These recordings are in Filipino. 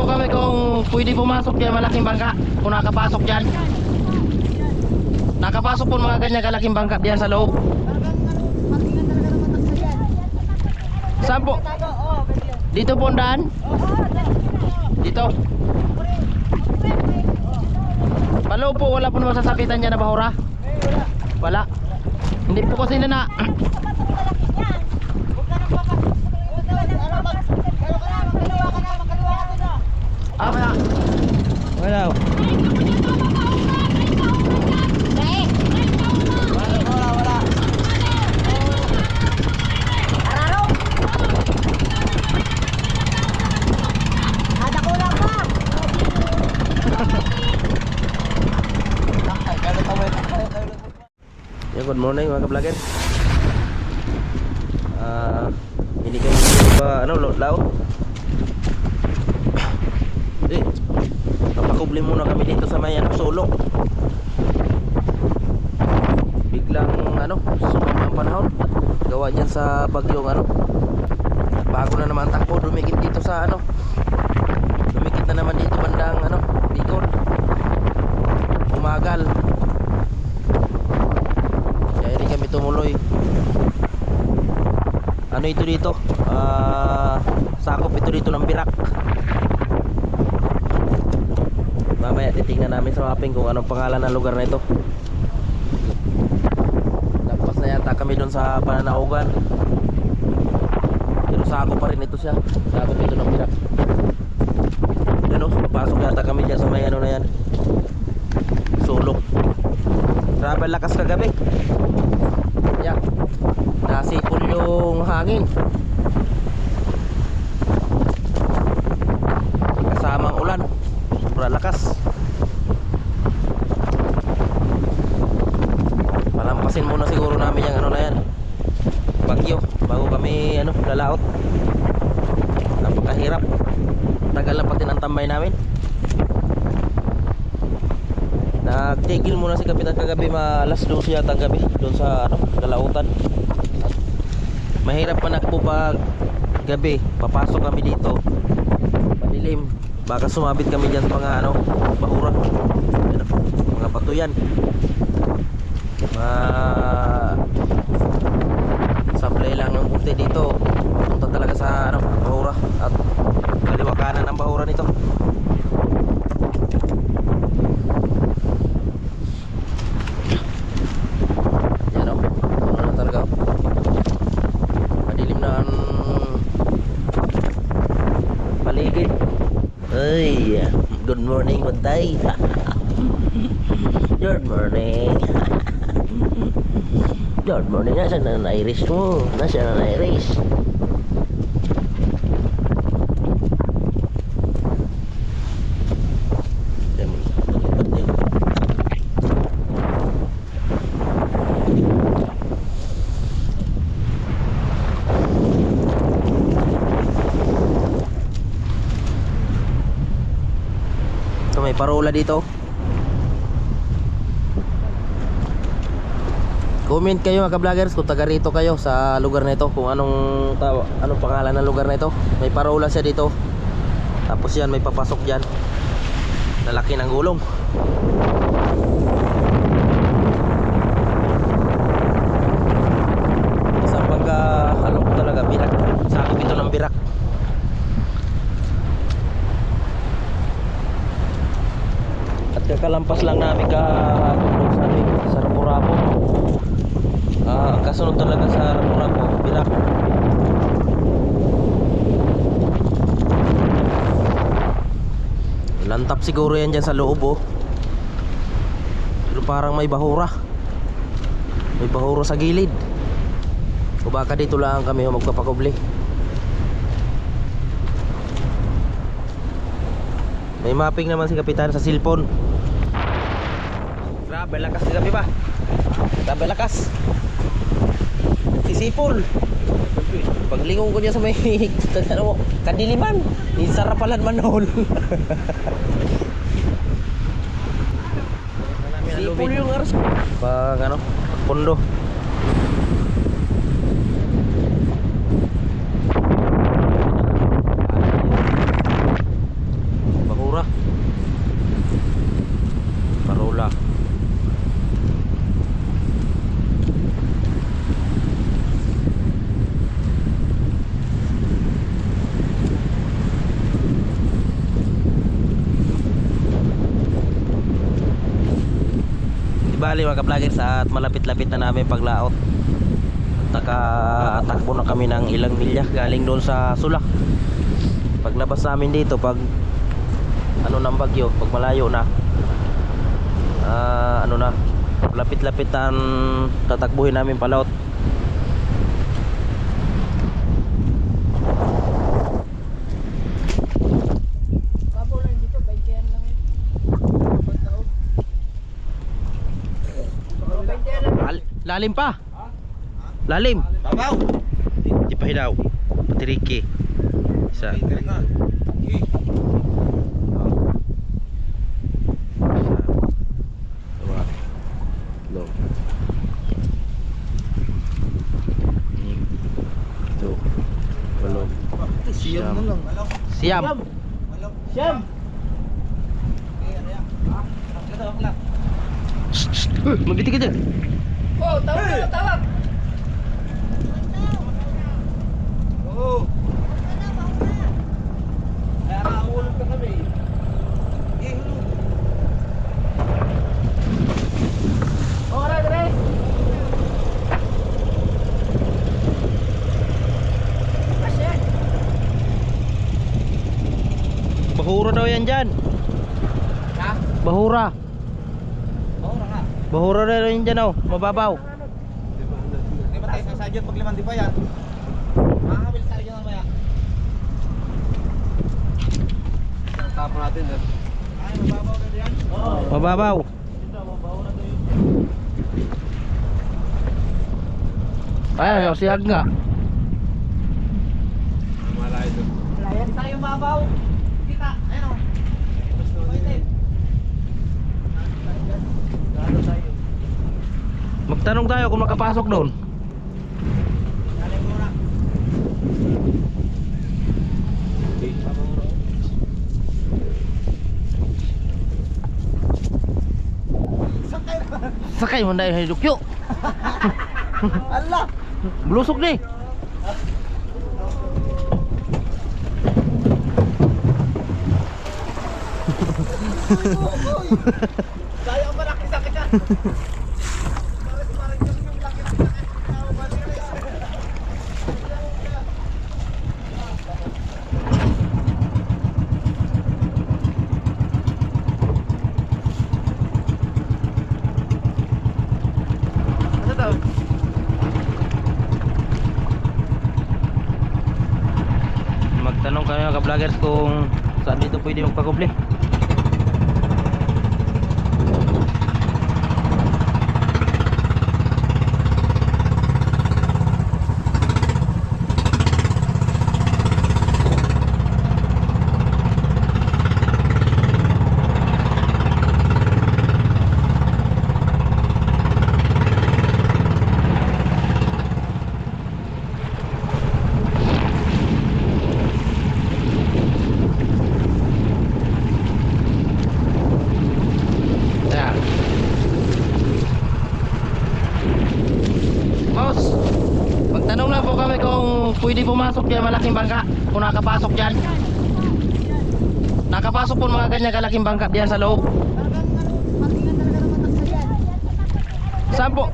po kami kung pwede pumasok yan malaking bangka. Kung nakapasok dyan. Nakapasok po mga ganyan kalaking bangka diyan sa loob. Saan po? Dito po daan? Dito. Paloob po, wala po naman sasapitan dyan na bahura? Wala. Hindi po kasi na na... Ah, wala. Wala. Good morning mga ka-vlogger. Ah, hindi kami ba ano lo- lao? Eh, papakubli muna kami dito sa may ano, sulok. Biglang ano, sumama ang panahon. Gawa dyan sa bagyong ano. Bago na naman takbo, dumikit dito sa ano. Dumikit na naman dito bandang ano, Bicol. Umagal. Kaya hindi kami tumuloy. Ano ito dito? Ah, sakop ito dito ng birak. Mamaya titingnan namin sa mapping kung anong pangalan ng lugar na ito. Lampas na yata kami doon sa Pananaugan. Sakop pa rin ito siya. Sakop ito ng birak. Yan o, papasok yata kami dyan sa may ano na yan. Sulok. Grabe lakas kagabi. Yeah. Nasipol yung hangin. Kasamang ulan. Sobrang lakas. Palampasin muna siguro namin yung ano na yan. Bagyo. Bago kami ano, lalaot. Napakahirap. Tagal na pati ng tambay namin. Nagtigil muna si Kapitan kagabi alas 12 yata gabi doon sa ano, Galautan. At mahirap manakbo pag gabi. Papasok kami dito. Madilim. Baka sumabit kami diyan sa mga ano, bahura. Mga bato yan. Ma supply lang ng punti dito. Punta talaga sa ano, bahura at kaliwa kanan ang bahura nito. Yan o. Ano na talaga. Madilim na ang paligid. Ay, good morning Bantay. good morning. good morning. Na iris mo? Lipat din. So may parola dito. Comment kayo mga vloggers kung taga rito kayo sa lugar na ito kung anong anong pangalan ng lugar na ito. May parola siya dito. Tapos yan may papasok diyan. Lalaki ng gulong. Isang pagka ano talaga birak. Sakop ito ng birak. At kakalampas lang namin ka doon sa amin, sa Rapo-Rapo. Ah, ang kasunod talaga sa Rapo-Rapo, Birak. Lantap siguro yan dyan sa loob oh. Pero parang may bahura. May bahura sa gilid. O baka dito lang kami oh, magpapakubli. May mapping naman si Kapitan sa cellphone. Grabe lakas ni Kapi ba? Grabe lakas. Sisipol. Paglingon ko niya sa may ano kadiliman. Ni sarapalan manhol. Sipol yung aras. Pag ano, pundo. Bali mga ka-vloggers at malapit-lapit na namin paglaot. Nakatakbo na kami ng ilang milya galing doon sa Sulak. Paglabas namin dito pag ano ng bagyo, pag malayo na. ah, ano na, lapit-lapit ang tatakbuhin namin palaot. Babaw lang dito, 20 yan lang yun. Oh, 20 yan lang. Lal- lalim pa. Lalim. Babaw! Di, di pa hidaw. Patiriki. Isa. Siyam na lang. Siam. Siyam! Uh, Mabitik aja. Oh, tawag na, tawag! Oo. Kaya nakahulog ka kami. Eh, hulog. Oh, ray, ray! Asya! Bahura daw yan dyan. Ha? Bahura. Oo na nga. Yan dyan oh. Mababaw. Hindi ba tayo sasadyo pag limang di pa yan? Makakabili tayo dyan mamaya. Tapon natin eh. Ay, mababaw na diyan? Oo. Mababaw. Ay, siyag nga. Malayo. Layan tayo mabaw! Kita, ayun o. Pwede. Gado tayo. Magtanong tayo kung makapasok doon. Sakay mo dahil hidukyo. Allah! Blusok ni. Kaya ang malaki sakit yan. Ano daw? Magtanong kayo mga ka-vloggers kung saan dito pwede magpakuble. Yan. Boss, magtanong lang po kami kung pwede pumasok yan malaking bangka. Kung nakapasok dyan. Nakapasok po mga ganyan kalaking bangka diyan sa loob. Saan po?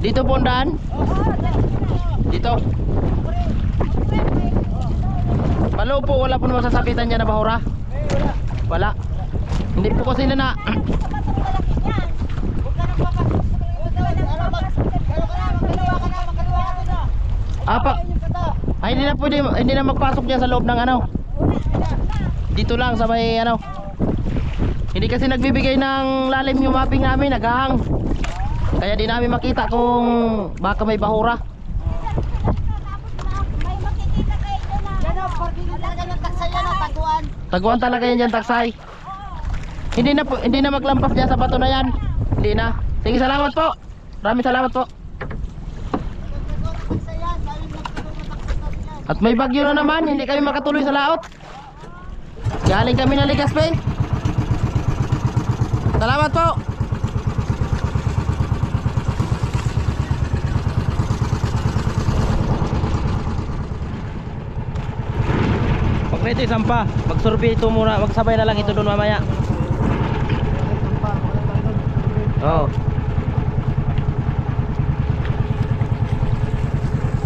Dito po ang daan? Dito. Paloob po, wala po masasapitan dyan na bahura? Wala. Hindi po kasi na na Apa? Ay hindi na pwede, hindi na magpasok diyan sa loob ng ano. Dito lang sa may ano. Hindi kasi nagbibigay ng lalim yung mapping namin, naghahang. Kaya di namin makita kung baka may bahura. Taguan talaga yan dyan, taksay. Hindi na hindi na maglampas diyan sa bato na yan. Hindi na. Sige, salamat po. Maraming salamat po. At may bagyo na naman, hindi kami makatuloy sa laot. Galing kami na Ligaspe. Salamat po. Pag na ito isampa, mag-survey ito muna, magsabay na lang ito doon mamaya. Oo.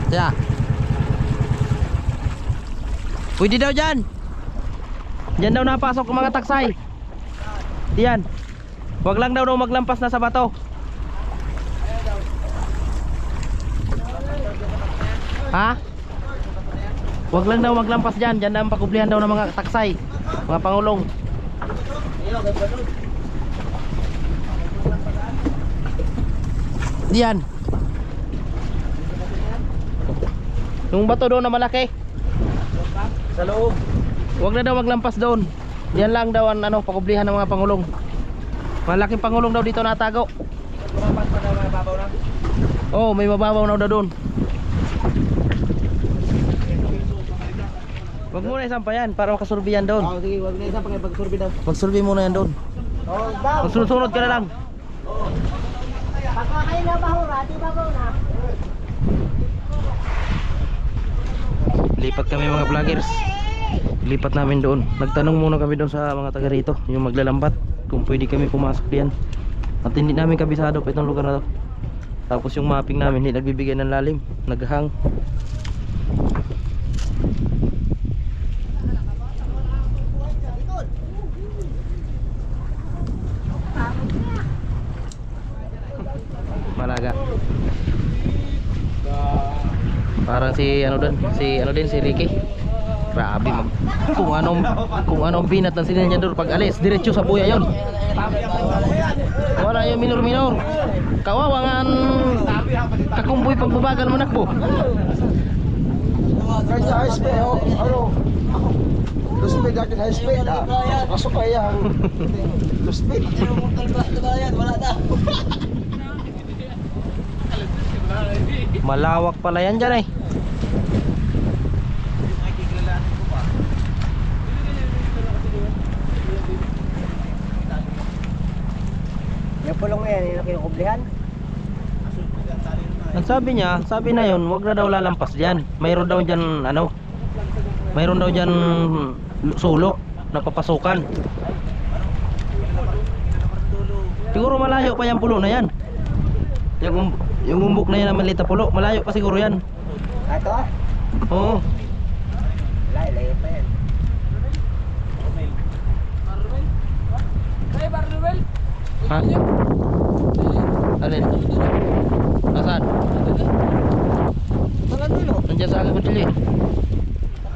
Kaya. Pwede daw dyan. Diyan daw napasok ang mga taksay. Diyan. Huwag lang daw daw maglampas na sa bato. Ha? Huwag lang daw maglampas dyan. Diyan daw pakublihan daw ng mga taksay. Mga pangulong. Diyan. Yung bato doon na malaki. Sa loob. Huwag na daw maglampas doon. Diyan lang daw ang ano, pakublihan ng mga pangulong. Malaking pangulong daw dito natago. Pa mababaw lang. Oh, may mababaw na daw doon. Huwag muna isang pa yan para makasurbi yan doon. Oo, sige, wag na isa pag pagsurbi daw. Magsurbi muna yan doon. Oo, daw. Magsunod-sunod ka na lang. Pagka kayo na bahura, di ba na? Lipat kami mga vloggers. Lipat namin doon. Nagtanong muna kami doon sa mga taga rito, yung maglalambat, kung pwede kami pumasok diyan. At hindi namin kabisado pa itong lugar na to. Tapos yung mapping namin, hindi nagbibigay ng lalim. Naghang. Parang si ano doon, si ano din si Ricky. Grabe mag kung anong kung anong binat ng sinan niya doon pag alis, diretso sa buya 'yon. Wala yung minor-minor. Kawawa nga ang kakumboy pagbabagal mo nakbo. Kahit sa high speed, oh, ano? Low speed, akin high speed, ah. Pasok kaya ang low speed. Malawak pala yan dyan eh. Yung pulong na yan, yung kinukublihan. Ang sabi niya, sabi na yon, wag na daw lalampas diyan. Mayroon daw diyan ano? Mayroon daw diyan sulok na papasukan. Siguro malayo pa yung pulo na yan. Yung, um- yung umbok na yan na maliit na pulo, malayo pa siguro yan. Ito? Oo. Wala, layo pa yan. Ha? Alin? Nasaan? Dulo. Nandiyan sa akin kutili.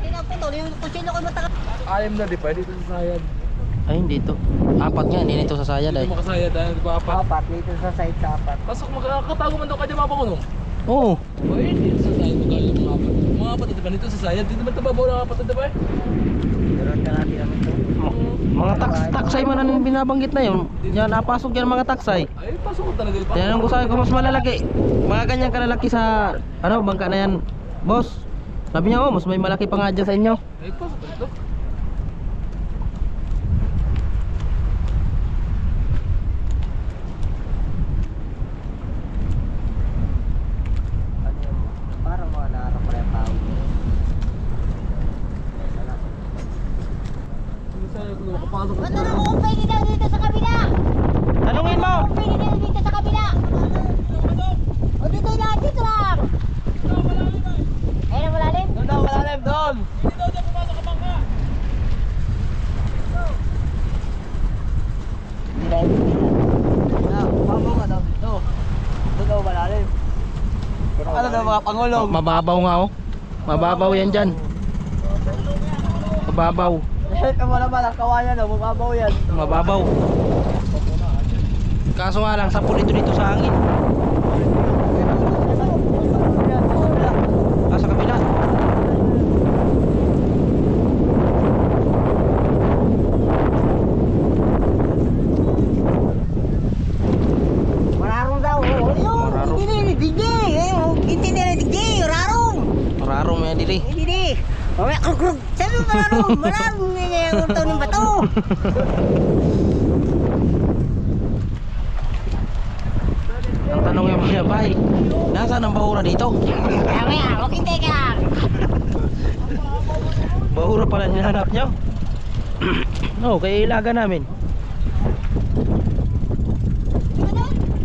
Pinaputol, yung kutsilo ko matagal. Ayam na di pa, dito sa sayad. Ay, hindi to. Apat nga, hindi nito sa sayad ay. Dito makasayad dahil di ba apat? Apat, dito sa side sa apat. Pasok makakatago man daw ka dyan mga pangunong. Oo. Eh, dito sa sayad mo galing mga apat. Mga apat di ba dito sa sayad? Dito ba tababaw ng apat di ba eh? Meron ka natin namin ito. Mga tax taksay man ang binabanggit na yun. Yan, napasok yan mga taksay. Ay, pasok ko talaga di? Tinanong ko sa akin kung mas malalaki. Mga ganyan kalalaki sa, ano, bangka na yan. Boss, sabi niya, oh, mas may malaki pa nga dyan sa inyo. Ay, pasok dito. Ano yung, parang mga naharap pa yung tao. Dito sa sayad ko makapasok ko. Ba't naman kung pwede daw dito sa kabila? Tanungin mo! Kung pwede daw dito sa kabila? O dito na, dito lang. Ayun ang malalim. Doon daw, malalim doon! Hindi na yung Na, pamo ka daw dito. Doon daw malalim. Ano Ma- mababaw nga, oh. Mababaw yan dyan. Mababaw. Ito mo naman, ang kawayan, oh, mababaw yan. Mababaw. Kaso nga lang, sapul ito dito sa hangin. Ah, sa kabila. Mararong daw. oh. Ayun, Mararong. hindi na, hindi. Ayun, Hindi na, hindi. Mararong. Raro mo yan diri. Hindi di. Mamaya, krug, krug. Sabi mo, mararong. Mararong na niya yung taon ng bato. Ang tanong yung mga bay, nasaan ang bahura dito? Mamaya, huwag hindi ka. Bahura pala nilahanap nyo. Oo, kaya ilaga namin. Dito doon.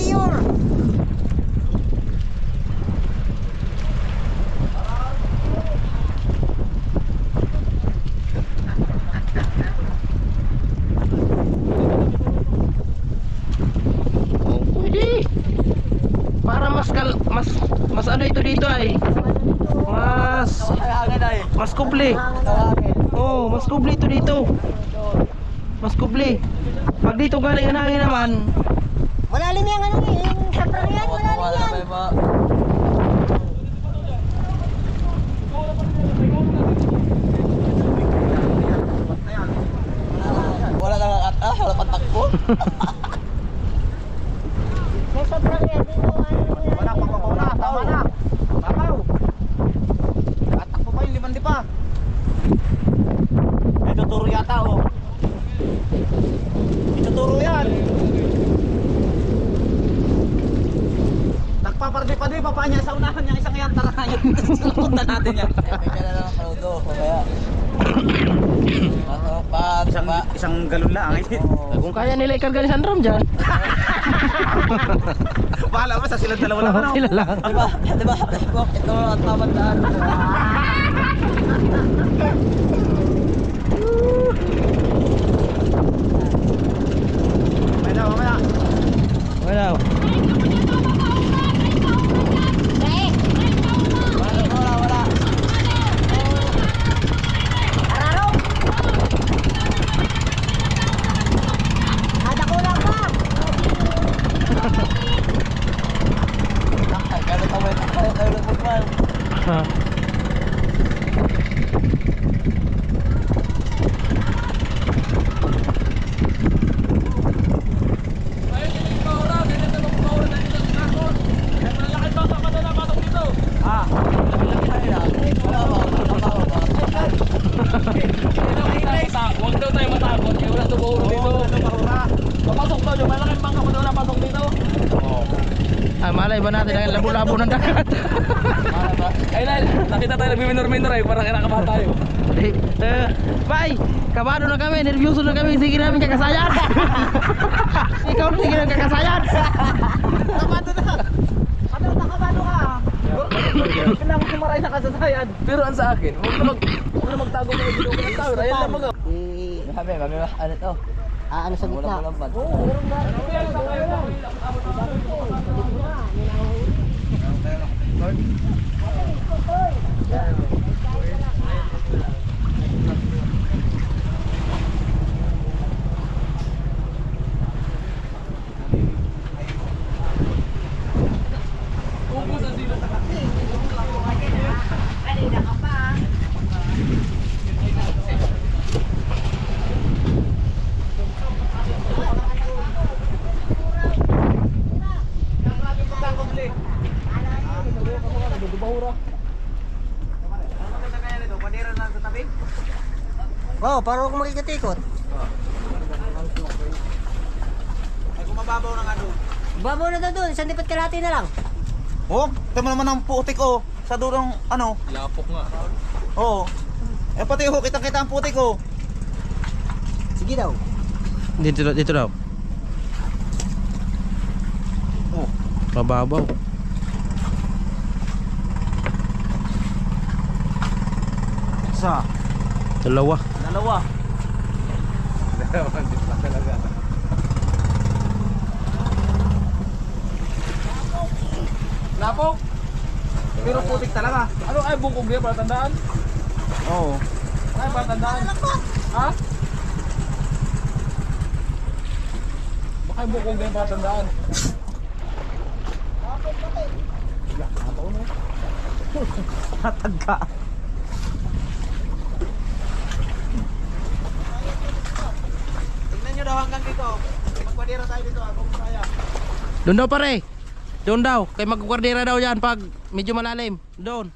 mayor. Oh, pwede. Para mas kal mas mas ano ito dito ay. Mas Hangin ay. mas kubli. Oh, mas kubli ito dito. Mas kubli. Pag dito galing ang hangin naman, Malalim yan ano eh. Yung saprang yan, malalim yan. Wala nang at ah, wala pang takbo. May saprang yan. Dito ano. Wala pang papauna, tama na. Babaw. Atak pa pa yung limandi pa. May tuturo yata oh. May tuturo yan. Nagpapardi pa din, papa niya sa unahan niya isang yan, tara yan. Punta natin yan. Pwede na lang kaludo, mamaya. Pag isang, isang galon lang. kung kaya nila ikarga ni Sandrom dyan. Bahala mo sa silang dalawa lang. ano? Sila lang. Diba? Diba? Ito ang daan. Mamaya, Thank you. Ờ, Tayo nagbiminor-minor eh. Parang kinakabahan tayo. Eh, bye! Kabado na kami, nervyoso na kami, sige namin kakasayan! Ikaw na sige namin kakasayan! Kabado na. Ano, nakabado ka? Kailangan sumaray sa kasadayan. Pero ang sa akin, huwag na mag... Huwag na magtago mga ginoo ng tao. Ayan lang mga... Sabi, mami, ano to? Ah, ano sa gitna? Walang Ubus ang sila. Wow, parang ako makikatikot. Ay, kung mababaw na nga doon. Babaw na daw doon, isang lipat kalahati na lang. Oh, tama naman ang putik oh. Sa durong, ano, Lapok nga. oo. Eh pati oh, kitang-kita ang putik oh. Sige daw. Dito, dito daw. Oh. Mababaw. Isa, Dalawa. dalawa. Lapok? Pero putik talaga. Ano ay bukog niya para tandaan? Oo. Ay para tandaan. Ha? Baka yung bukog niya para tandaan. Hatag ka. Daw hanggang dito. Magpadira tayo dito. Ako kaya. Doon daw pare. Doon daw. Kay magkukwardera daw yan pag medyo malalim. Doon.